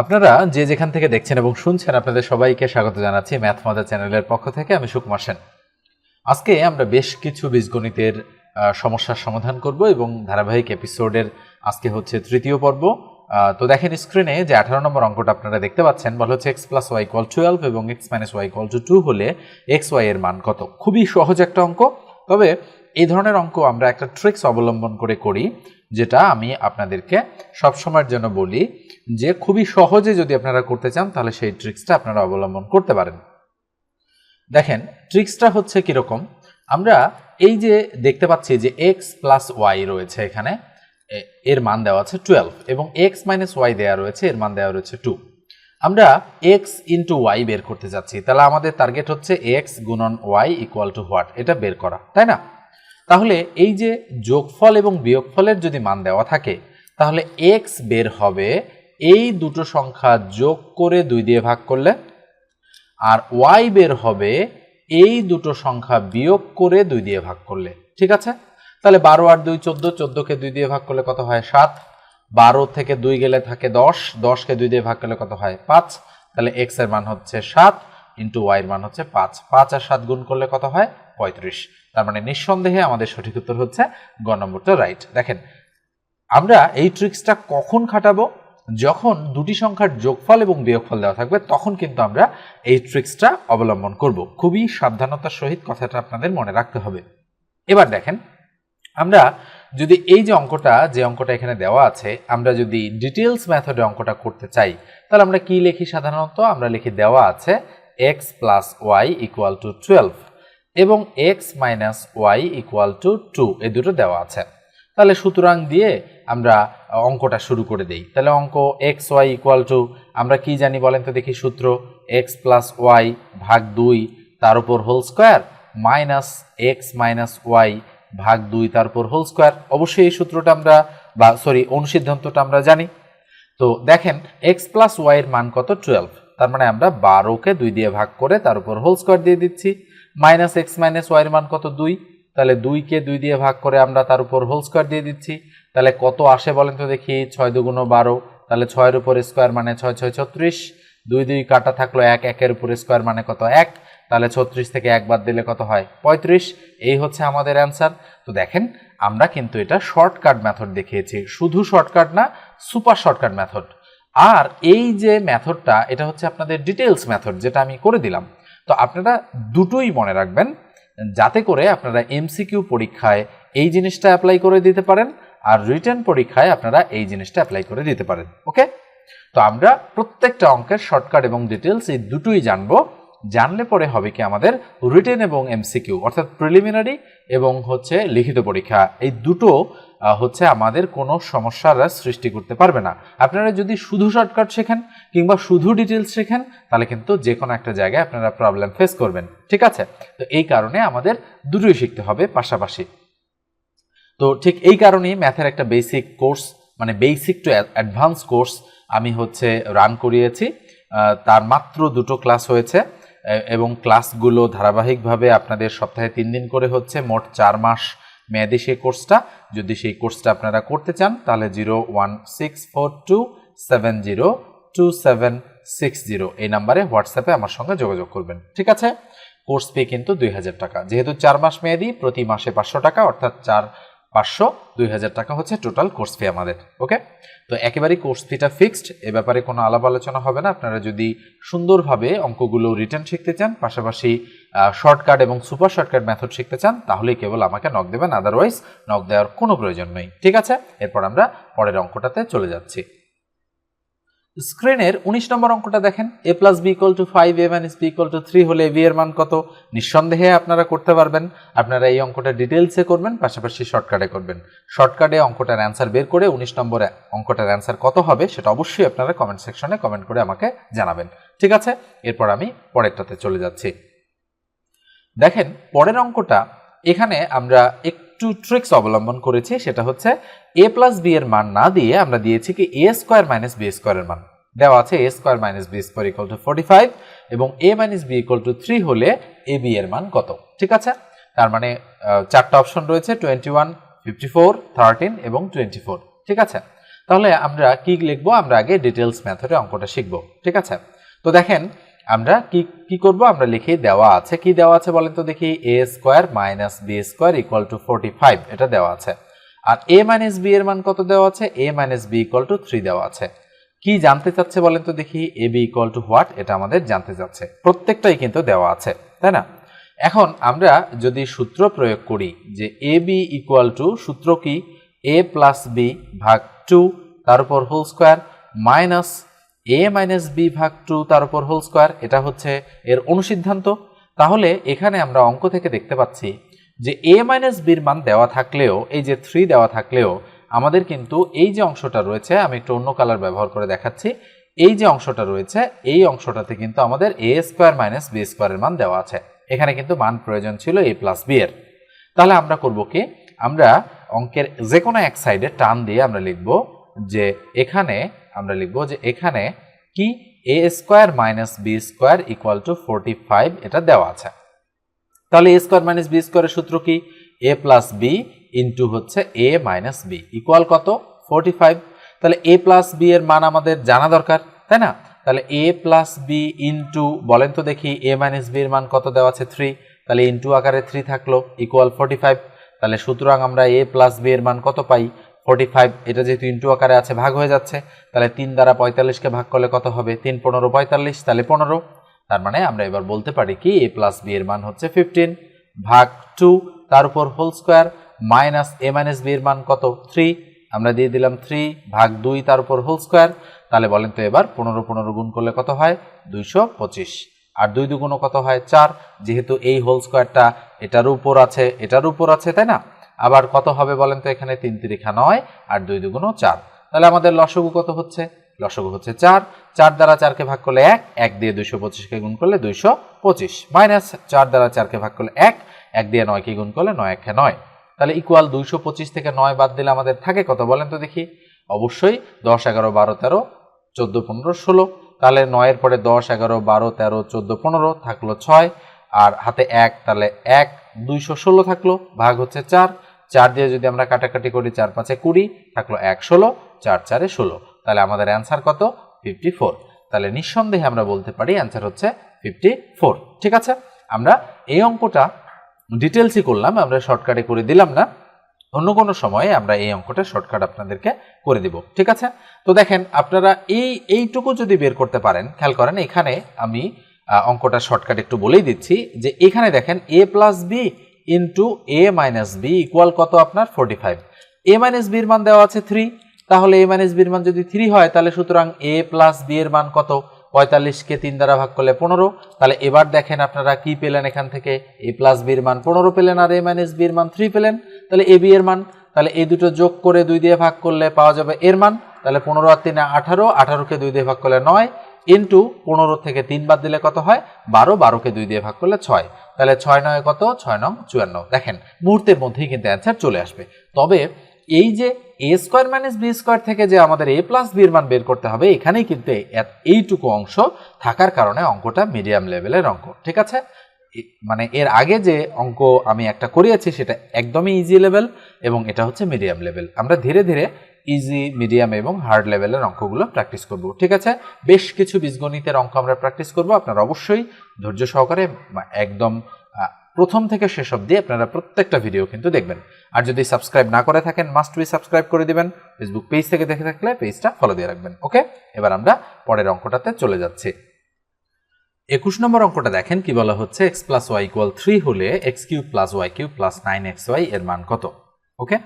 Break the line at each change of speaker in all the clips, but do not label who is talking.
আপনারা যে যেখান থেকে দেখছেন এবং শুনছেন, আপনাদের সবাইকে স্বাগত জানাচ্ছি ম্যাথ মজা চ্যানেলের পক্ষ থেকে। আমি সুকুমার সেন। আজকে আমরা বেশ কিছু বীজগণিতের সমস্যার সমাধান করব এবং ধারাবাহিক এপিসোডের আজকে হচ্ছে তৃতীয় পর্ব। তো দেখেন স্ক্রিনে যে আঠারো নম্বর অঙ্কটা আপনারা দেখতে পাচ্ছেন, বলা হচ্ছে x plus Y call twelve এবং x minus Y call to two হলে এক্স ওয়াই এর মান কত? খুবই সহজ একটা অঙ্ক। তবে এই ধরনের অঙ্ক আমরা একটা ট্রিক্স অবলম্বন করে করি। যেটা আমি আপনাদেরকে সবসময়ের জন্য বলি যে খুবই সহজে যদি আপনারা করতে চান, তাহলে সেই ট্রিক্সটা আপনারা অবলম্বন করতে পারেন। দেখেন, ট্রিক্সটা হচ্ছে কীরকম? আমরা এই যে দেখতে পাচ্ছি যে এক্স প্লাস ওয়াই রয়েছে এখানে এর মান দেওয়া আছে টুয়েলভ এবং এক্স মাইনাস ওয়াই দেওয়া রয়েছে, এর মান দেওয়া রয়েছে টু আমরা এক্স ইন্টু ওয়াই বের করতে যাচ্ছি, তাহলে আমাদের টার্গেট হচ্ছে এক্স গুণন ওয়াই ইকুয়াল টু হোয়াট এটা বের করা, তাই না? তাহলে এই যে যোগফল এবং বিয়োগফলের যদি মান দেওয়া থাকে, তাহলে এক্স বের হবে এই দুটো সংখ্যা যোগ করে দুই দিয়ে ভাগ করলে, আর ওয়াই বের হবে এই দুটো সংখ্যা বিয়োগ করে দুই দিয়ে ভাগ করলে, ঠিক আছে? তাহলে বারো আর দুই চোদ্দ, চোদ্দকে দুই দিয়ে ভাগ করলে কত হয়? সাত। বারো থেকে দুই গেলে থাকে দশ, দশকে দুই দিয়ে ভাগ করলে কত হয়? পাঁচ। তাহলে এক্সের মান হচ্ছে সাত। ইন্টু ওয়াই এর মান হচ্ছে পাঁচ। পাঁচ আর সাত গুণ করলে কত হয়? পঁয়ত্রিশ। তার মানে নিঃসন্দেহে আমাদের সঠিক উত্তর হচ্ছে গ নম্বরটা রাইট দেখেন, আমরা এই ট্রিক্সটা কখন খাটাবো? যখন দুটি সংখ্যার যোগফল এবং বিয়োগফল দেওয়া থাকবে, তখন কিন্তু আমরা এই ট্রিক্সটা অবলম্বন করব। খুবই সাবধানতার সহিত কথাটা আপনাদের মনে রাখতে হবে। এবার দেখেন, আমরা যদি এই যে অঙ্কটা যে অঙ্কটা এখানে দেওয়া আছে, আমরা যদি ডিটেলস মেথডে অঙ্কটা করতে চাই, তাহলে আমরা কি লিখি সাধারণত? আমরা লিখি দেওয়া আছে x plus y equal to twelve এবং x minus y equal to two এই দুটো দেওয়া আছে। তাহলে সুতরাং দিয়ে আমরা অঙ্কটা শুরু করে দেই। তাহলে অঙ্ক এক্স ওয়াই ইকুয়াল টু আমরা কি জানি বলেন তো দেখি সূত্র? এক্স প্লাস ওয়াই ভাগ দুই, তার উপর whole square minus x minus y ভাগ দুই, তার উপর হোল স্কোয়ার অবশ্যই এই সূত্রটা আমরা, বা সরি অনুসিদ্ধান্তটা আমরা জানি। তো দেখেন এক্স প্লাস ওয়াই এর মান কত? টুয়েলভ তার মানে আমরা বারোকে দুই দিয়ে ভাগ করে তার উপর হোল স্কোয়ার দিয়ে দিচ্ছি। মাইনাস এক্স মাইনাস ওয়াই এর মান কত? দুই। তাহলে দুইকে দুই দিয়ে ভাগ করে আমরা তার উপর হোল স্কোয়ার দিয়ে দিচ্ছি। তাহলে কত আসে বলেন তো দেখি? ছয় দুগুণ বারো। তাহলে ছয়ের উপর স্কোয়ার মানে ছয় ছয়, ছত্রিশ। দুই দুই কাটা থাকল এক। একের উপর স্কোয়ার মানে কত? এক। তাহলে ছত্রিশ থেকে এক বাদ দিলে কত হয়? পঁয়ত্রিশ। এই হচ্ছে আমাদের অ্যান্সার তো দেখেন, আমরা কিন্তু এটা শর্টকাট মেথড দেখিয়েছি। শুধু শর্টকাট না সুপার শর্টকাট মেথড আর এই যে মেথডটা, এটা হচ্ছে আপনাদের ডিটেলস মেথড যেটা আমি করে দিলাম। তো আপনারা দুটোই মনে রাখবেন, যাতে করে আপনারা এমসিকিউ পরীক্ষায় এই জিনিসটা অ্যাপ্লাই করে দিতে পারেন আর রিটার্ন পরীক্ষায় আপনারা এই জিনিসটা অ্যাপ্লাই করে দিতে পারেন ওকে তো আমরা প্রত্যেকটা অঙ্কের শর্টকাট এবং ডিটেলস এই দুটোই জানব। জানলে পরে হবে কি আমাদের রিটেন এবং এমসিকিউ অর্থাৎ প্রিলিমিনারি এবং হচ্ছে লিখিত পরীক্ষা। এই দুটো হচ্ছে আমাদের কোনো সমস্যার সৃষ্টি করতে পারবে না। আপনারা যদি শুধু শর্টকাট শেখেন কিংবা শুধু ডিটেলস শেখেন, তাহলে কিন্তু যে কোনো একটা জায়গায় আপনারা প্রবলেম ফেস করবেন। ঠিক আছে? তো এই কারণে আমাদের দুটোই শিখতে হবে পাশাপাশি। তো ঠিক এই কারণেই ম্যাথের একটা বেসিক কোর্স মানে বেসিক টু অ্যাডভান্স কোর্স আমি হচ্ছে রান করিয়েছি। তার মাত্র দুটো ক্লাস হয়েছে। এবং ক্লাসগুলো ধারাবাহিকভাবে আপনাদের সপ্তাহে তিন দিন করে হচ্ছে, মোট চার মাস মেয়াদি সেই কোর্সটা। যদি সেই কোর্সটা আপনারা করতে চান, তাহলে zero one six four two seven zero two seven six zero এই নাম্বারে হোয়াটসঅ্যাপে আমার সঙ্গে যোগাযোগ করবেন। ঠিক আছে? কোর্স ফি কিন্তু দুই হাজার টাকা। যেহেতু চার মাস মেয়াদি, প্রতি মাসে পাঁচশো টাকা, অর্থাৎ চার পাঁচশো, দুই হাজার টাকা হচ্ছে টোটাল কোর্স ফি আমাদের ওকে তো একেবারে কোর্স ফিটা ফিক্সড এ ব্যাপারে কোনো আলাপ আলোচনা হবে না। আপনারা যদি সুন্দরভাবে অঙ্কগুলো রিটার্ন শিখতে চান, পাশাপাশি শর্টকাট এবং সুপার শর্টকাট মেথড শিখতে চান, তাহলেই কেবল আমাকে নক দেবেন আদারওয়াইজ নক দেওয়ার কোনো প্রয়োজন নেই, ঠিক আছে? এরপর আমরা পরের অঙ্কটাতে চলে যাচ্ছি। স্ক্রিনের উনিশ নম্বর অঙ্কটা দেখেন A plus B equal to five A minus B equal to three হলে বি এর মান কত? নিঃসন্দেহে আপনারা করতে পারবেন। আপনারা এই অঙ্কটা ডিটেলসে করবেন, পাশাপাশি শর্টকাটে করবেন। শর্টকাটে অঙ্কটার অ্যান্সার বের করে উনিশ নম্বরে অঙ্কটার অ্যান্সার কত হবে সেটা অবশ্যই আপনারা কমেন্ট সেকশনে কমেন্ট করে আমাকে জানাবেন। ঠিক আছে? এরপর আমি পরেরটাতে চলে যাচ্ছি। দেখেন, পরের অঙ্কটা এখানে আমরা একটু ট্রিক্স অবলম্বন করেছি, সেটা হচ্ছে এ প্লাস বি এর মান না দিয়ে আমরা দিয়েছি কি এ স্কোয়ার মাইনাস বি স্কোয়ারের মান। দেওয়া আছে A square minus B square equal to forty five এবং A minus B equal to three হলে এ বি এর মান কত? ঠিক আছে? তার মানে চারটা অপশন রয়েছে twenty one fifty four thirteen এবং টোয়েন্টি ফোর ঠিক আছে? তাহলে আমরা কি লিখব? আমরা আগে ডিটেলস মেথডে অঙ্কটা শিখব। ঠিক আছে? তো দেখেন আমরা কি কি করব? আমরা লিখে দেওয়া আছে। কি দেওয়া আছে বলেন তো দেখি? A square minus B square equal to forty five এটা দেওয়া আছে। আর এ মাইনাস বি এর মান কত দেওয়া আছে? A minus B equal to three দেওয়া আছে। কি জানতে চাচ্ছে বলেন তো দেখি? A B equal to what এটা আমাদের জানতে চাচ্ছে। প্রত্যেকটাই কিন্তু দেওয়া আছে, তাই না? এখন আমরা যদি সূত্র প্রয়োগ করি যে এ বি ইকুয়াল টু সূত্র কি? এ প্লাস বি ভাগ টু তার উপর whole square minus A minus B ভাগ টু তার উপর হোল স্কোয়ার এটা হচ্ছে এর অনুসিদ্ধান্ত। তাহলে এখানে আমরা অঙ্ক থেকে দেখতে পাচ্ছি যে এ মাইনাস বির মান দেওয়া থাকলেও, এই যে থ্রি দেওয়া থাকলেও, আমাদের কিন্তু এই যে অংশটা রয়েছে, আমি একটু অন্য কালার ব্যবহার করে দেখাচ্ছি, এই যে অংশটা রয়েছে, এই অংশটাতে কিন্তু আমাদের এ স্কোয়ার মাইনাস বি স্কোয়ারের মান দেওয়া আছে। এখানে কিন্তু মান প্রয়োজন ছিল এ প্লাস বি এর। তাহলে আমরা করব কি? আমরা অঙ্কের যে কোনো এক সাইডে টান দিয়ে আমরা লিখব যে এখানে আমরা লিখব যে এখানে কি? A square minus B square equal to forty five এটা দেওয়া আছে। তাহলে এ স্কোয়ার মাইনাস বি স্কোয়ারের সূত্র কি? এ প্লাস বি ইন্টু হচ্ছে এ মাইনাস বি ইকুয়াল কত? ফোরটি ফাইভ তাহলে এ প্লাস বি এর মান আমাদের জানা দরকার, তাই না? তাহলে এ প্লাস বি ইন্টু বলেন তো দেখি এ মাইনাস বি এর মান কত দেওয়া আছে? থ্রি তাহলে ইন্টু আকারে থ্রি থাকল ইকুয়াল ফোরটি ফাইভ তাহলে সুতরাং আমরা এ প্লাস বি এর মান কত পাই? ফোরটি ফাইভ এটা যেহেতু ইন্টু আকারে আছে, ভাগ হয়ে যাচ্ছে, তাহলে তিন দ্বারা পঁয়তাল্লিশকে ভাগ করলে কত হবে? তিন পনেরো পঁয়তাল্লিশ, তাহলে পনেরো। তার মানে আমরা এবার বলতে পারি কি এ প্লাস বি এর মান হচ্ছে ফিফটিন ভাগ টু তার উপর whole square minus A minus B এর মান কত? থ্রি আমরা দিয়ে দিলাম থ্রি ভাগ দুই, তার উপর হোল স্কোয়ার তাহলে বলেন তো এবার পনেরো পনেরো গুণ করলে কত হয়? দুইশো পঁচিশ। আর দুই দুগুণও কত হয়? চার, যেহেতু এই হোল স্কোয়ারটা এটার উপর আছে, এটার উপর আছে, তাই না? আবার কত হবে বলেন তো এখানে? তিন তিরিখা নয় আর দুই দুগুণও চার। তাহলে আমাদের লসগু কত হচ্ছে? লসগু হচ্ছে চার। চার দ্বারা চারকে ভাগ করলে এক এক দিয়ে দুইশো পঁচিশকে গুণ করলে দুইশো পঁচিশ। মাইনাস চার দ্বারা চারকে ভাগ করলে এক এক দিয়ে নয়কে গুণ করলে নয় একে নয়। তাহলে ইকুয়াল দুইশো পঁচিশ থেকে নয় বাদ দিলে আমাদের থাকে কত বলেন তো দেখি? অবশ্যই দশ, এগারো, বারো, তেরো, চোদ্দ, পনেরো, ষোলো। তাহলে নয়ের পরে দশ, এগারো, বারো, তেরো, চোদ্দ, পনেরো থাকল ছয়। আর হাতে এক, তাহলে এক, দুইশো ষোলো থাকল। ভাগ হচ্ছে চার। চার দিয়ে যদি আমরা কাটাকাটি করি চার পাঁচে কুড়ি থাকল এক ষোলো, চার চারে ষোলো। তাহলে আমাদের অ্যান্সার কত? ফিফটি ফোর তাহলে নিঃসন্দেহে আমরা বলতে পারি অ্যান্সার হচ্ছে ফিফটি ফোর ঠিক আছে? আমরা এই অঙ্কটা ডিটেলসই করলাম, আমরা শর্টকাটে করে দিলাম না। অন্য কোনো সময়ে আমরা এই অঙ্কটা শর্টকাট আপনাদেরকে করে দিব। ঠিক আছে? তো দেখেন, আপনারা এই, এইটুকু যদি বের করতে পারেন, খেয়াল করেন, এখানে আমি অঙ্কটা শর্টকাট একটু বলেই দিচ্ছি যে এখানে দেখেন A plus B into A minus B equal কত আপনার? ফোরটি ফাইভ এ মাইনাস বির মান দেওয়া আছে থ্রি তাহলে এ মাইনাস বির মান যদি থ্রি হয়, তাহলে সুতরাং এ প্লাস বি এর মান কত? পঁয়তাল্লিশকে তিন দ্বারা ভাগ করলে পনেরো। তাহলে এবার দেখেন আপনারা কি পেলেন এখান থেকে? এ প্লাস বির মান পনেরো পেলেন আর এ মাইনাস বির মান থ্রি পেলেন। তাহলে এ বি এর মান, তাহলে এই দুটো যোগ করে দুই দিয়ে ভাগ করলে পাওয়া যাবে এর মান। তাহলে পনেরো আর তিনে আঠারো, আঠারোকে দুই দিয়ে ভাগ করলে নয়। ইন্টু পনেরো থেকে তিন বাদ দিলে কত হয়? বারো, বারোকে দুই দিয়ে ভাগ করলে ছয়। তাহলে ছয় নয় কত? ছয় নং চুয়ান্ন। দেখেন, মুহূর্তের মধ্যেই কিন্তু অ্যান্সার চলে আসবে। তবে এই যে A square minus B square থেকে যে আমাদের এ প্লাস বির মান বের করতে হবে, এখানেই কিন্তু এইটুকু অংশ থাকার কারণে অঙ্কটা মিডিয়াম লেভেলের অঙ্ক। ঠিক আছে? মানে এর আগে যে অঙ্ক আমি একটা করিয়েছি, সেটা একদমই ইজি লেভেল এবং এটা হচ্ছে মিডিয়াম লেভেল আমরা ধীরে ধীরে ইজি মিডিয়াম এবং হার্ড লেভেলের অঙ্কগুলো প্র্যাকটিস করব, ঠিক আছে? বেশ কিছু বীজগণিতের অঙ্ক আমরা প্র্যাকটিস করব, আপনারা অবশ্যই ধৈর্য সহকারে একদম প্রথম থেকে শেষ অবধি আপনারা প্রত্যেকটা ভিডিও কিন্তু দেখবেন। আর যদি সাবস্ক্রাইব না করে থাকেন মাস্ট বি সাবস্ক্রাইব করে দিবেন। ফেসবুক পেজ থেকে দেখে থাকলে পেজটা ফলো দিয়ে রাখবেন ওকে এবার আমরা পরের অঙ্কটাতে চলে যাচ্ছি। একুশ নম্বর অঙ্কটা দেখেন কি বলা হচ্ছে x plus y equal three হলে x cube plus y cube plus nine x y এর মান কত ওকে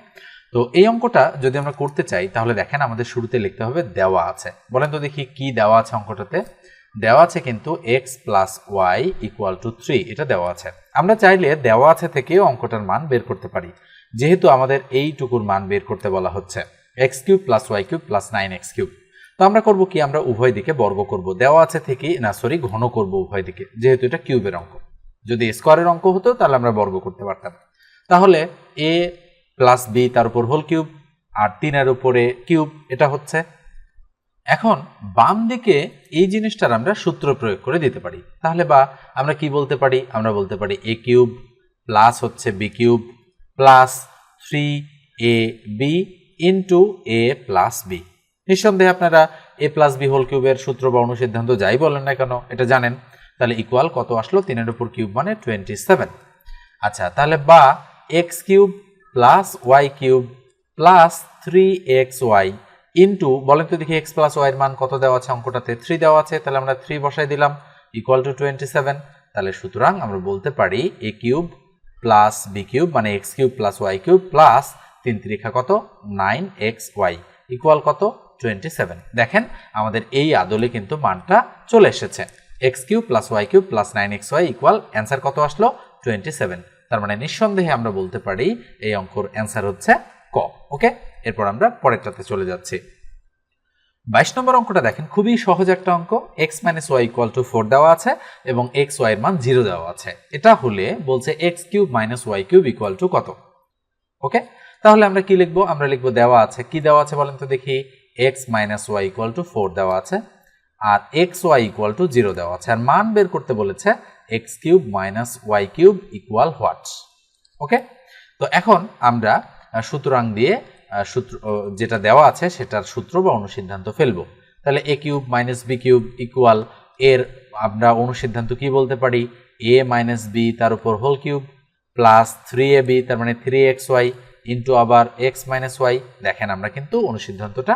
তো এই অঙ্কটা যদি আমরা করতে চাই, তাহলে দেখেন আমাদের শুরুতে লিখতে হবে দেওয়া আছে। বলেন তো দেখি কি দেওয়া আছে অঙ্কটাতে। দেওয়া আছে কিন্তু x plus y equal to three এটা দেওয়া আছে। আমরা চাইলে দেওয়া আছে থেকেও অঙ্কটার মান বের করতে পারি। যেহেতু আমাদের এইটুকুর মান বের করতে বলা হচ্ছে। X cube plus y cube plus nine x cube তো আমরা করব কি? আমরা উভয় দিকে বর্গ করব। দেওয়া আছে থেকে, না সরি ঘন করব উভয় দিকে। যেহেতু এটা কিউবের অঙ্ক। যদি স্কোয়ারের অঙ্ক হতো, তাহলে আমরা বর্গ করতে পারতাম। তাহলে এ প্লাস বি তার উপর হোল কিউব, আর তিনের উপরে কিউব, এটা হচ্ছে। এখন, বাম দিকে এই জিনিসটার আমরা সূত্র প্রয়োগ করে দিতে পারি। তাহলে বা আমরা কি বলতে পারি? আমরা বলতে পারি এ কিউব প্লাস হচ্ছে B cube plus three A B into A plus B. নিঃসন্দেহে আপনারা এ প্লাস বি হোল কিউবের সূত্র বা অনুসিদ্ধান্ত যাই বলেন না কেন, এটা জানেন। তাহলে ইকুয়াল কত আসলো? তিনের উপর কিউব মানে টোয়েন্টি সেভেন আচ্ছা তাহলে বা x cube plus y cube plus three x y into বলেন তো দেখি এক্স প্লাস ওয়াইয়ের মান কত দেওয়া আছে, অঙ্কটাতে থ্রি দেওয়া আছে, তাহলে আমরা থ্রি বসাই দিলাম ইকুয়াল টু টোয়েন্টি সেভেন তাহলে সুতরাং আমরা বলতে পারি A cube plus B cube মানে x cube plus y cube plus তিন ত্রিখা কত? নাইন এক্স ওয়াই ইকুয়াল কত? টোয়েন্টি সেভেন দেখেন, আমাদের এই আদলে কিন্তু মানটা চলে এসেছে। X cube plus y cube plus nine x y equal answer কত আসলো? টোয়েন্টি সেভেন তার মানে নিঃসন্দেহে আমরা বলতে পারি এই অঙ্কর অ্যান্সার হচ্ছে ক ওকে এরপর আমরা পরেরটাতে চলে যাচ্ছি। বাইশ নম্বর অঙ্কটা দেখেন, খুবই সহজ একটা অঙ্ক। X minus y equal to four দেওয়া আছে এবং এক্স ওয়াই এর মান জিরো দেওয়া আছে। এটা হলে বলছে x cube minus y cube equal to কত? ওকে তাহলে আমরা কি লিখব? আমরা লিখব দেওয়া আছে। কি দেওয়া আছে বলেন তো দেখি? X minus y equal to four দেওয়া আছে। আর x y equal to zero দেওয়া আছে। আর মান বের করতে বলেছে x cube minus y cube equal what okay তো এখন আমরা সুতরাং দিয়ে সূত্র যেটা দেওয়া আছে সেটার সূত্র বা অনুসিদ্ধান্ত ফেলব। তাহলে A cube minus B cube equal এর আমরা অনুসিদ্ধান্ত কি বলতে পারি? এ মাইনাস বি তার উপর whole cube plus three A B তার মানে থ্রি এক্স ওয়াই ইন্টু আবার এক্স মাইনাস ওয়াই দেখেন আমরা কিন্তু অনুসিদ্ধান্তটা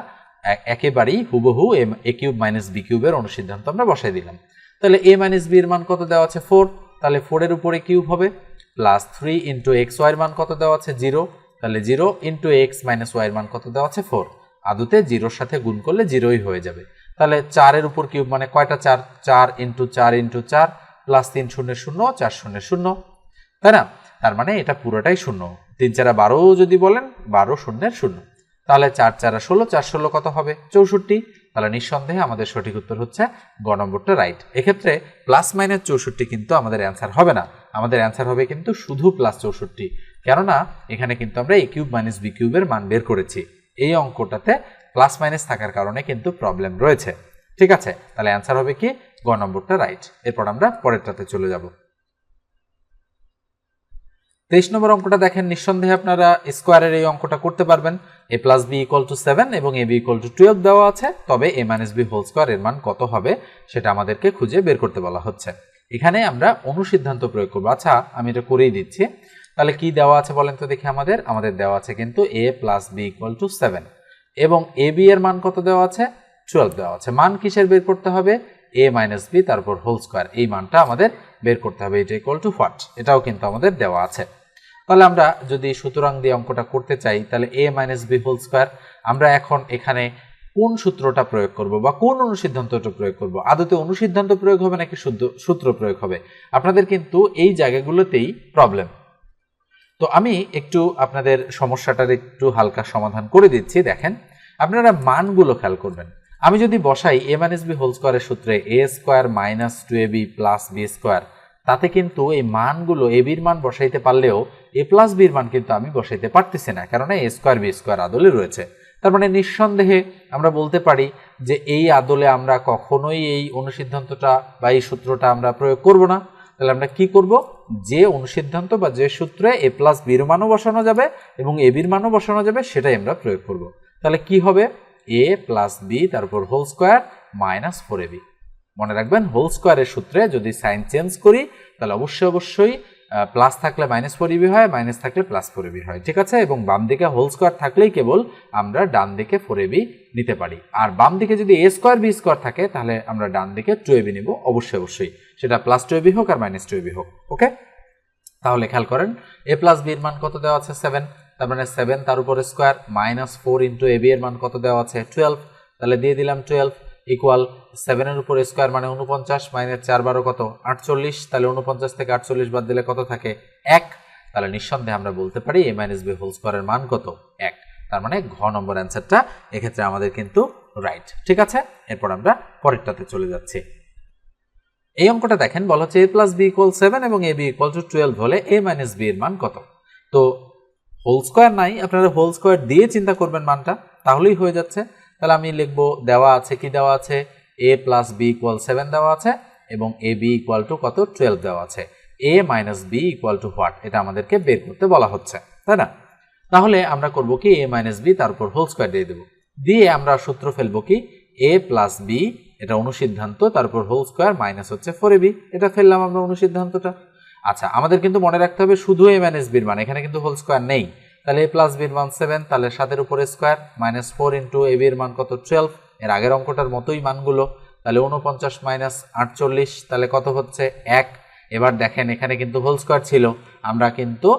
একেবারেই হুবহু এ কিউব মাইনাস বি কিউবের অনুসিদ্ধান্ত আমরা বসাই দিলাম। তাহলে এ মাইনাস বি এর মান কত দেওয়া আছে? ফোর তাহলে ফোরের উপরে কিউব হবে plus three into x y এর মান কত দেওয়া আছে? জিরো তাহলে zero into x minus y এর মান কত দেওয়া আছে? ফোর আদতে জিরোর সাথে গুণ করলে জিরোই হয়ে যাবে। তাহলে চারের উপর কিউব মানে কয়টা চার? চার ইন্টু চার ইন্টু চার প্লাস তিন শূন্য শূন্য, চার শূন্য শূন্য। তাই না? তার মানে এটা পুরোটাই শূন্য। তিন চারা বারো যদি বলেন, বারো শূন্যের শূন্য। তাহলে চার চারা ষোলো, চার ষোলো কত হবে? চৌষট্টি। তাহলে নিঃসন্দেহে আমাদের সঠিক উত্তর হচ্ছে গ নম্বরটা রাইট এক্ষেত্রে প্লাস মাইনাস চৌষট্টি কিন্তু আমাদের অ্যান্সার হবে না। আমাদের অ্যান্সার হবে কিন্তু শুধু প্লাস চৌষট্টি। কেননা এখানে কিন্তু আমরা এ কিউব মাইনাস বি কিউবের মান বের করেছি। এই অঙ্কটাতে প্লাস মাইনাস থাকার কারণে কিন্তু প্রবলেম রয়েছে। ঠিক আছে? তাহলে অ্যান্সার হবে কি? গ নম্বরটা রাইট এরপর আমরা পরেরটাতে চলে যাব। তেইশ নম্বর অঙ্কটা দেখেন, নিঃসন্দেহে আপনারা স্কোয়ারের এই অঙ্কটা করতে পারবেন। A plus B equal to seven এবং A B equal to twelve দেওয়া আছে, তবে A minus B whole square এর মান কত হবে সেটা আমাদেরকে খুঁজে বের করতে বলা হচ্ছে। এখানে আমরা অনুসিদ্ধান্ত প্রয়োগ করব। আচ্ছা আমি এটা করেই দিচ্ছি। তাহলে কি দেওয়া আছে বলেন তো দেখি আমাদের? আমাদের দেওয়া আছে কিন্তু A plus B equal to seven এবং এ বি এর মান কত দেওয়া আছে? টুয়েলভ দেওয়া আছে। মান কিসের বের করতে হবে? এ মাইনাস বি তারপর হোল স্কোয়ার এই মানটা আমাদের বের করতে হবে। এটা ইকুয়াল টু হোয়াট এটাও কিন্তু আমাদের দেওয়া আছে। তাহলে আমরা যদি সুতরাং দিয়ে অঙ্কটা করতে চাই, তাহলে A minus B whole square আমরা এখন এখানে কোন সূত্রটা প্রয়োগ করব বা কোন অনুসিদ্ধান্তটা প্রয়োগ করব? আদতে অনুসিদ্ধান্ত প্রয়োগ হবে নাকি শুদ্ধ সূত্র প্রয়োগ হবে? আপনাদের কিন্তু এই জায়গাগুলোতেই প্রবলেম তো আমি একটু আপনাদের সমস্যাটার একটু হালকা সমাধান করে দিচ্ছি, দেখেন। আপনারা মানগুলো খেয়াল করবেন। আমি যদি বসাই এ মাইনাস বি হোল স্কোয়ারের সূত্রে A square minus two A B plus B square তাতে কিন্তু এই মানগুলো এ বির মান বসাইতে পারলেও এ প্লাস বির মান কিন্তু আমি বসাইতে পারতেছি না, কারণ এ স্কোয়ার বি স্কোয়ার আদলে রয়েছে। তার মানে নিঃসন্দেহে আমরা বলতে পারি যে এই আদলে আমরা কখনোই এই অনুসিদ্ধান্তটা বা এই সূত্রটা আমরা প্রয়োগ করব না। তাহলে আমরা কি করব? যে অনুসিদ্ধান্ত বা যে সূত্রে এ প্লাস বির মানও বসানো যাবে এবং এ বির মানও বসানো যাবে, সেটাই আমরা প্রয়োগ করব। তাহলে কি হবে? এ প্লাস বি তারপর whole square minus four A B মনে রাখবেন হোল স্কোয়ারের সূত্রে যদি সাইন চেঞ্জ করি, তাহলে অবশ্যই অবশ্যই প্লাস থাকলে মাইনাস ফোর হয় মাইনাস থাকলে প্লাস ফোর হয়, ঠিক আছে? এবং বাম দিকে হোল স্কোয়ার থাকলেই কেবল আমরা ডান দিকে ফোর এবি নিতে পারি। আর বাম দিকে যদি এ স্কোয়ার বি স্কোয়ার থাকে, তাহলে আমরা ডান দিকে টু এবি নিব, অবশ্যই অবশ্যই। সেটা প্লাস টু এবি হোক আর মাইনাস টু এবি হোক ওকে তাহলে খেয়াল করেন এ প্লাস বির মান কত দেওয়া আছে? সেভেন তার মানে সেভেন তার উপরে square minus four into A B এর মান কত দেওয়া আছে? টুয়েলভ তাহলে দিয়ে দিলাম টুয়েলভ ইকুয়াল সেভেনের উপর স্কোয়ার মানে উনপঞ্চাশ মাইনাস চার বারো কত? আটচল্লিশ, তাহলে উনপঞ্চাশ থেকে আটচল্লিশ বাদ দিলে কত থাকে? এক। তাহলে নিঃসন্দেহে আমরা বলতে পারি এ মাইনাস বি হোল স্কোয়ারের মান কত? এক। তার মানে ঘ নম্বর অ্যান্সারটা এক্ষেত্রে আমাদের কিন্তু রাইট ঠিক আছে? এরপর আমরা পরেরটাতে চলে যাচ্ছি। এই অঙ্কটা দেখেন, বলা হচ্ছে A plus B equal seven এবং A B equal to twelve হলে এ মাইনাস বি এর মান কত? তো হোল স্কোয়ার নাই, আপনারা হোল স্কোয়ার দিয়ে চিন্তা করবেন মানটা, তাহলেই হয়ে যাচ্ছে। তাহলে আমি লিখব দেওয়া আছে কি দেওয়া আছে? A plus B equal seven দেওয়া আছে এবং এ বি ইকুয়াল টু কত? টুয়েলভ দেওয়া আছে। A minus B equal to what এটা আমাদেরকে বের করতে বলা হচ্ছে, তাই না? তাহলে আমরা করব কি? এ মাইনাস বি তার উপর হোল স্কোয়ার দিয়ে দেবো। দিয়ে আমরা সূত্র ফেলব কি? এ প্লাস বি এটা অনুসিদ্ধান্ত তারপর হোল স্কোয়ার মাইনাস হচ্ছে ফোর বি এটা ফেললাম আমরা অনুসিদ্ধান্তটা। আচ্ছা আমাদের কিন্তু মনে রাখতে হবে শুধু এ মাইনাস বির মান, এখানে কিন্তু হোল স্কোয়ার নেই। তাহলে এ প্লাস বির মান সেভেন তাহলে সাতের উপরে square minus four into A বির মান কত? টুয়েলভ এর আগের অঙ্কটার মতোই মানগুলো। তাহলে উনপঞ্চাশ মাইনাস আটচল্লিশ, তাহলে কত হচ্ছে? এক। এবার দেখেন, এখানে কিন্তু হোল স্কোয়ার ছিল। আমরা কিন্তু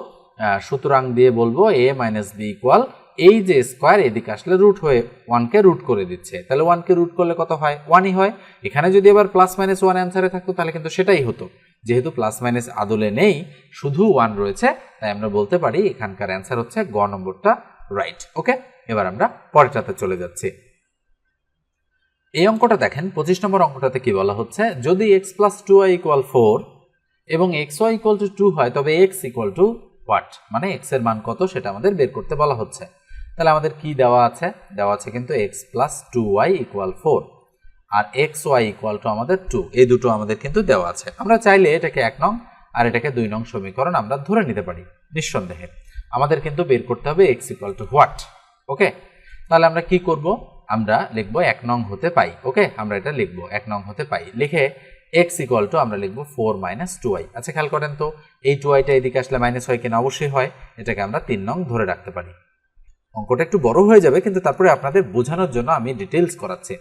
সুতরাং দিয়ে বলব এ মাইনাস বি ইকুয়াল এই যে স্কোয়ার এদিকে আসলে রুট হয়ে ওয়ানকে রুট করে দিচ্ছে। তাহলে ওয়ানকে রুট করলে কত হয়? ওয়ানই হয়। এখানে যদি এবার প্লাস মাইনাস ওয়ান অ্যান্সারে থাকতো, তাহলে কিন্তু সেটাই হতো। যেহেতু প্লাস মাইনাস আদলে নেই, শুধু ওয়ান রয়েছে, তাই আমরা বলতে পারি এখানকার অ্যান্সার হচ্ছে গ নম্বরটা রাইট ওকে এবার আমরা পরেরটাতে চলে যাচ্ছি। এই অঙ্কটা দেখেন, পঁচিশ নম্বর অঙ্কটাতে কি বলা হচ্ছে? যদি x plus two y equal four এবং x y equal to two হয়, তবে এক্স ইকুয়াল টু হোয়াট মানে এক্সের মান কত সেটা আমাদের বের করতে বলা হচ্ছে। তাহলে আমাদের কি দেওয়া আছে? দেওয়া আছে কিন্তু x plus two y equal four R x Y equal to আমাদের টু এই দুটো আমাদের কিন্তু দেওয়া আছে। আমরা চাইলে এটাকে এক নং আর এটাকে দুই নং সমীকরণ আমরা ধরে নিতে পারি, নিঃসন্দেহে। আমাদের কিন্তু বের করতে হবে x equal to what okay তাহলে আমরা কি করব? আমরা লিখব এক নং হতে পাই। ওকে আমরা এটা লিখব, এক নং হতে পাই। লিখে এক্স ইকুয়াল টু আমরা লিখব ফোর মাইনাস টু আই আচ্ছা খেয়াল করেন তো, এই টু আইটা এদিকে আসলে মাইনাস হয় কিনা অবশ্যই হয়। এটাকে আমরা তিন নং ধরে রাখতে পারি। অঙ্কটা একটু বড় হয়ে যাবে, কিন্তু তারপরে আপনাদের বোঝানোর জন্য আমি ডিটেলস করাচ্ছি।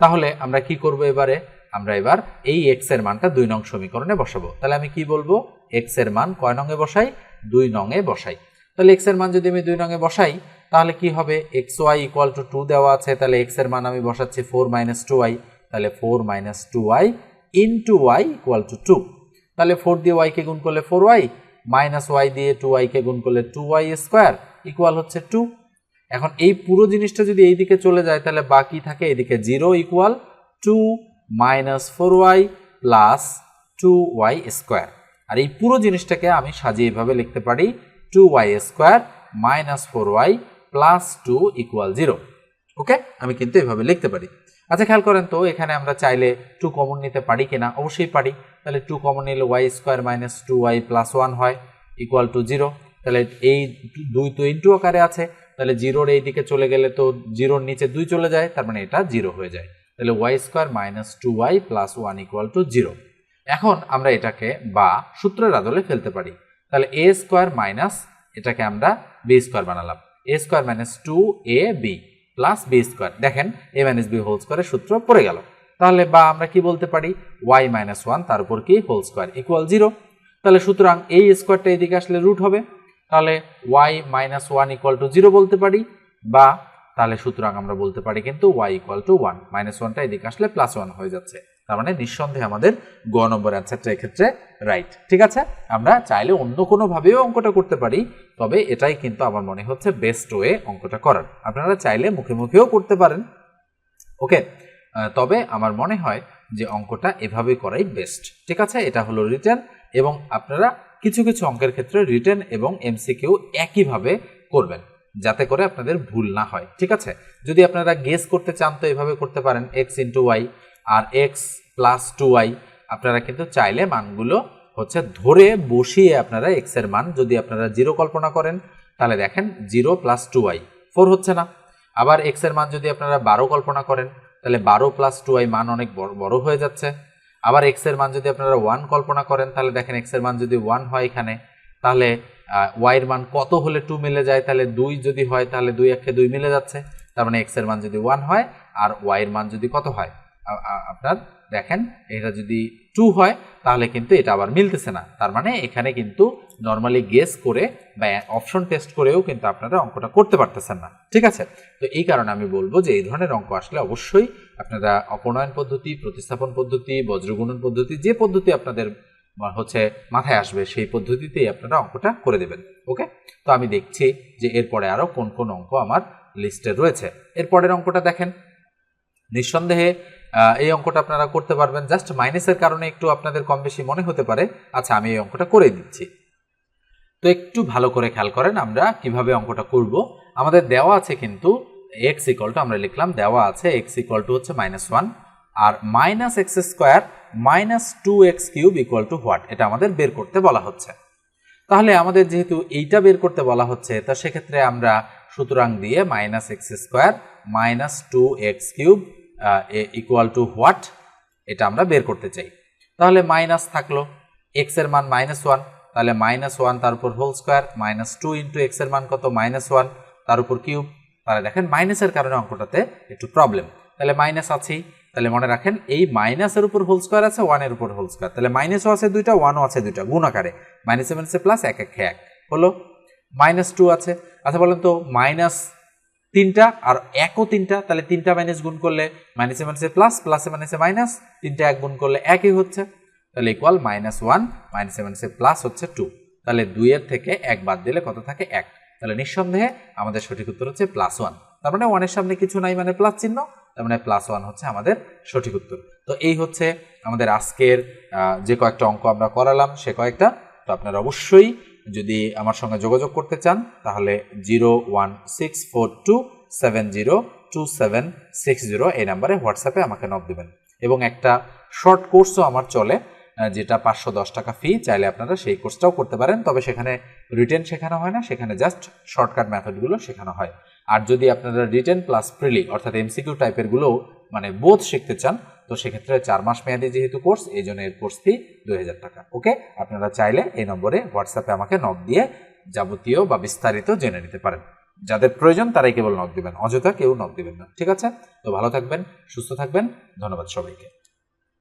তাহলে আমরা কি করব এবারে? আমরা এবার এই এক্সের মানটা দুই নং সমীকরণে বসাবো। তাহলে আমি কি বলব? এক্সের মান কয় নঙে বসাই? দুই নঙে বসাই। তাহলে এক্সের মান যদি আমি দুই নঙে বসাই, তাহলে কি হবে? X y equal to two দেওয়া আছে, তাহলে এক্সের মান আমি বসাচ্ছি ফোর মাইনাস টু ওয়াই তাহলে four minus two y into y equal to two তাহলে ফোর দিয়ে ওয়াইকে গুণ করলে ফোর ওয়াই মাইনাস ওয়াই দিয়ে টু ওয়াইকে গুণ করলে টু ওয়াই স্কোয়ার ইকুয়াল হচ্ছে টু এখন এই পুরো জিনিসটা যদি এইদিকে চলে যায়, তাহলে বাকি থাকে এদিকে zero equal to minus four y plus two y square আর এই পুরো জিনিসটাকে আমি সাজিয়ে এভাবে লিখতে পারি two y square minus four y plus two equal zero okay? আমি কিন্তু এভাবে লিখতে পারি। আচ্ছা খেয়াল করেন তো, এখানে আমরা চাইলে টু কমন নিতে পারি কিনা? অবশ্যই পারি। তাহলে টু কমন নিলে y square minus two y plus one হয় ইকুয়াল টু জিরো তাহলে এই দুই তো ইন্টু আকারে আছে। তাহলে জিরোর এই দিকে চলে গেলে তো জিরোর নিচে দুই চলে যায়, তার মানে এটা জিরো হয়ে যায়। তাহলে y square minus two y plus one equal to zero এখন আমরা এটাকে বা সূত্রের আদলে ফেলতে পারি। তাহলে এ স্কোয়ার মাইনাস এটাকে আমরা বি স্কোয়ার বানালাম। A square minus two A B plus B square দেখেন এ মাইনাস বি হোল স্কোয়ারের সূত্র পড়ে গেল। তাহলে বা আমরা কি বলতে পারি? ওয়াই মাইনাস ওয়ান তার উপর কি হোল স্কোয়ার ইকুয়াল জিরো তাহলে সুতরাং এই স্কোয়ারটা এদিকে আসলে রুট হবে। তাহলে y minus one equal to zero বলতে পারি, বা তাহলে সুতরাং আমরা বলতে পারি কিন্তু y equal to one minus ওয়ানটা এদিকে আসলে প্লাস ওয়ান হয়ে যাচ্ছে। তার মানে নিঃসন্দেহে আমাদের গ নম্বর অ্যান্সারটা এক্ষেত্রে রাইট ঠিক আছে? আমরা চাইলে অন্য কোনোভাবেও অঙ্কটা করতে পারি, তবে এটাই কিন্তু আমার মনে হচ্ছে বেস্ট ওয়ে অঙ্কটা করার। আপনারা চাইলে মুখে মুখেও করতে পারেন। ওকে তবে আমার মনে হয় যে অঙ্কটা এভাবে করাই বেস্ট ঠিক আছে? এটা হলো রিটার্ন এবং আপনারা কিছু কিছু অঙ্কের ক্ষেত্রে রিটেন এবং এমসিকিউ একইভাবে করবেন, যাতে করে আপনাদের ভুল না হয়, ঠিক আছে? যদি আপনারা গেস করতে চান তো এভাবে করতে পারেন এক্স ইন্টু ওয়াই আর এক্স প্লাস টু ওয়াই আপনারা কিন্তু চাইলে মানগুলো হচ্ছে ধরে বসিয়ে আপনারা এক্সের মান যদি আপনারা জিরো কল্পনা করেন, তাহলে দেখেন zero plus two y four হচ্ছে না। আবার এক্সের মান যদি আপনারা বারো কল্পনা করেন, তাহলে বারো প্লাস টু ওয়াই মান অনেক বড় বড় হয়ে যাচ্ছে। আবার এক্সের মান যদি আপনারা ওয়ান কল্পনা করেন, তাহলে দেখেন এক্সের মান যদি ওয়ান হয় এখানে, তাহলে ওয়াই এর মান কত হলে টু মিলে যায়? তাহলে দুই যদি হয়, তাহলে দুই একে দুই মিলে যাচ্ছে। তার মানে এক্সের মান যদি ওয়ান হয়, আর ওয়াই এর মান যদি কত হয়? আপনার দেখেন, এটা যদি টু হয়, তাহলে কিন্তু এটা আবার মিলতেছে না। তার মানে এখানে কিন্তু নর্মালি গেস করে বা অপশন টেস্ট করেও কিন্তু আপনারা অঙ্কটা করতে পারতেছেন না। ঠিক আছে? তো এই কারণে আমি বলব যে এই ধরনের অঙ্ক আসলে অবশ্যই আপনারা অপনয়ন পদ্ধতি, প্রতিস্থাপন পদ্ধতি, বজ্রগুণন পদ্ধতি, যে পদ্ধতি আপনাদের হচ্ছে মাথায় আসবে, সেই পদ্ধতিতেই আপনারা অঙ্কটা করে দেবেন। ওকে? তো আমি দেখছি যে এরপরে আরও কোন কোন অঙ্ক আমার লিস্টে রয়েছে। এরপরের অঙ্কটা দেখেন। নিঃসন্দেহে এই অঙ্কটা আপনারা করতে পারবেন। জাস্ট মাইনাসের কারণে একটু আপনাদের কম বেশি মনে হতে পারে। আচ্ছা আমি এই অঙ্কটা করে দিচ্ছি। তো একটু ভালো করে খেয়াল করেন আমরা কীভাবে অঙ্কটা করব। আমাদের দেওয়া আছে কিন্তু এক্স ইকল টু আমরা লিখলাম দেওয়া আছে এক্স ইকল টু হচ্ছে minus one R minus x square minus two x cube equal to what এটা আমাদের বের করতে বলা হচ্ছে। তাহলে আমাদের যেহেতু এইটা বের করতে বলা হচ্ছে, তা সেক্ষেত্রে আমরা সুতরাং দিয়ে minus x square minus two x cube equal to what এটা আমরা বের করতে চাই। তাহলে মাইনাস থাকল। এক্সের মান মাইনাস ওয়ান তাহলে মাইনাস ওয়ান তার উপর whole square minus two into এক্সের মান কত? মাইনাস ওয়ান তার উপর কিউব তাহলে দেখেন মাইনাসের কারণে অঙ্কটাতে একটু প্রবলেম তাহলে মাইনাস আছেই তাহলে মনে রাখেন এই মাইনাসের উপর হোল স্কোয়ার আছে ওয়ানের উপর হোল স্কোয়ার তাহলে মাইনাসও আছে দুইটা ওয়ানও আছে দুইটা। গুণ আকারে। মাইনাসে মাইনাসে প্লাস এক এক এক। হলো? মাইনাস টু আছে। আচ্ছা বলেন তো মাইনাস তিনটা আর একও তিনটা, তাহলে তিনটা মাইনাস গুণ করলে মাইনাসে মাইনাসে প্লাস প্লাসে মাইনাসে মাইনাস তিনটা এক গুণ করলে একই হচ্ছে। তাহলে ইকুয়াল মাইনাস ওয়ান মাইনাসে মাইনাসে প্লাস হচ্ছে টু তাহলে দুইয়ের থেকে এক বাদ দিলে কত থাকে এক। তাহলে নিঃসন্দেহে আমাদের সঠিক উত্তর হচ্ছে প্লাস ওয়ান তার মানে ওয়ানের সামনে কিছু নাই মানে প্লাস চিহ্ন, তার মানে প্লাস ওয়ান হচ্ছে আমাদের সঠিক উত্তর। তো এই হচ্ছে আমাদের আজকের যে কয়েকটা অঙ্ক আমরা করালাম, সে কয়েকটা। তো আপনারা অবশ্যই যদি আমার সঙ্গে যোগাযোগ করতে চান, তাহলে zero one six four two seven zero two seven six zero এই নাম্বারে হোয়াটসঅ্যাপে আমাকে নক দেবেন। এবং একটা শর্ট কোর্সও আমার চলে যেটা পাঁচশো দশ টাকা ফি চাইলে আপনারা সেই কোর্সটাও করতে পারেন, তবে সেখানে রিটেন শেখানো হয় না, সেখানে জাস্ট শর্টকাট মেথডগুলো শেখানো হয়। আর যদি আপনারা রিটেন প্লাস প্রিলি অর্থাৎ এমসিকিউ টাইপেরগুলো মানে বোধ শিখতে চান তো সেক্ষেত্রে চার মাস মেয়াদি যেহেতু কোর্স, এই জন্য এর কোর্স ফি দুই হাজার টাকা, ওকে? আপনারা চাইলে এই নম্বরে হোয়াটসঅ্যাপে আমাকে নক দিয়ে যাবতীয় বা বিস্তারিত জেনে নিতে পারেন। যাদের প্রয়োজন তারাই কেবল নক দিবেন, অযথা কেউ নক দিবেন না, ঠিক আছে? তো ভালো থাকবেন, সুস্থ থাকবেন, ধন্যবাদ সবাইকে।